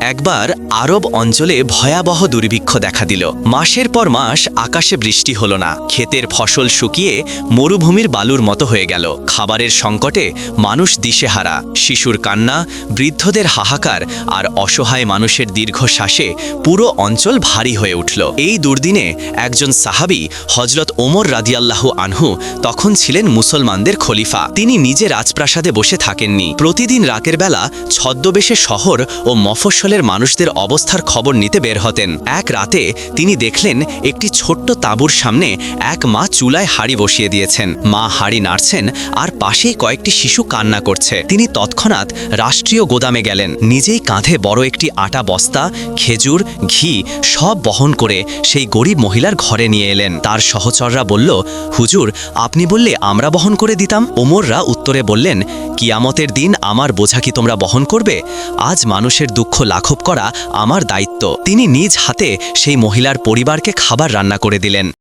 একবার আরব অঞ্চলে ভয়াবহ দুর্ভিক্ষ দেখা দিল। মাসের পর মাস আকাশে বৃষ্টি হলো না। ক্ষেতের ফসল শুকিয়ে মরুভূমির বালুর মতো হয়ে গেল। খাবারের সংকটে মানুষ দিশেহারা। শিশুর কান্না, বৃদ্ধদের হাহাকার আর অসহায় মানুষের দীর্ঘশ্বাসে পুরো অঞ্চল ভারী হয়ে উঠল। এই দুর্দিনে একজন সাহাবি হজরত ওমর রাদিয়াল্লাহু আনহু তখন ছিলেন মুসলমানদের খলিফা। তিনি নিজে রাজপ্রাসাদে বসে থাকেননি। প্রতিদিন রাতের বেলা ছদ্মবেশে শহর ও মফস্বলের মানুষদের অবস্থার খবর নিতে বের হতেন। এক রাতে তিনি দেখলেন একটি ছোট্ট তাঁবুর সামনে এক মা চুলায় হাড়ি বসিয়ে দিয়েছেন। মা হাড়ি নাড়ছেন আর পাশেই কয়েকটি শিশু কান্না করছে। তিনি তৎক্ষণাৎ রাষ্ট্রীয় গোদামে গেলেন। নিজেই কাঁধে বড় একটি আটা বস্তা, খেজুর, ঘি সব বহন করে সেই গরিব মহিলার ঘরে নিয়ে এলেন। তার সহচররা বলল, হুজুর, আপনি বললে আমরা বহন করে দিতাম? ওমররা উত্তরে বললেন, কিয়ামতের দিন আমার বোঝা কি তোমরা বহন করবে? আজ মানুষের দুঃখ লাঘব করা আমার দায়িত্ব। তিনি নিজ হাতে সেই মহিলার পরিবারকে খাবার রান্না করে দিলেন।